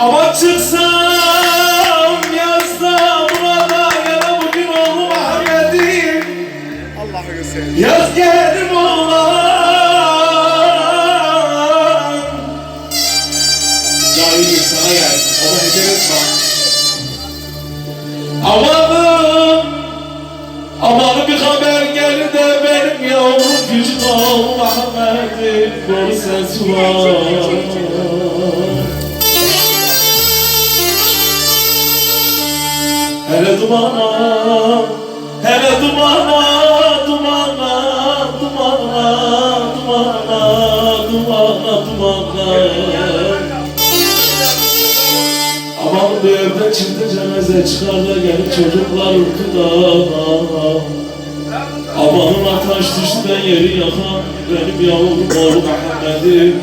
Ama çıksam yazda burada yana bugün oğlum Ahmet'im Allah'ını seveyim. Yaz geldim oğlan Daha iyi sana gelsin. Ona hediye etme. Amanım Amanım bir haber geldi de benim yavrum küçük oğlum Ahmet'im Doğru ses var Hele dumana, hele dumana, dumana, dumana, dumana, dumana, dumana. Aman bu evde çıktı cenaze çıkar da gelip çocuklar uykuda. Amanın ateş düştü yeri yakan benim yavrum oğlum Muhammed'im.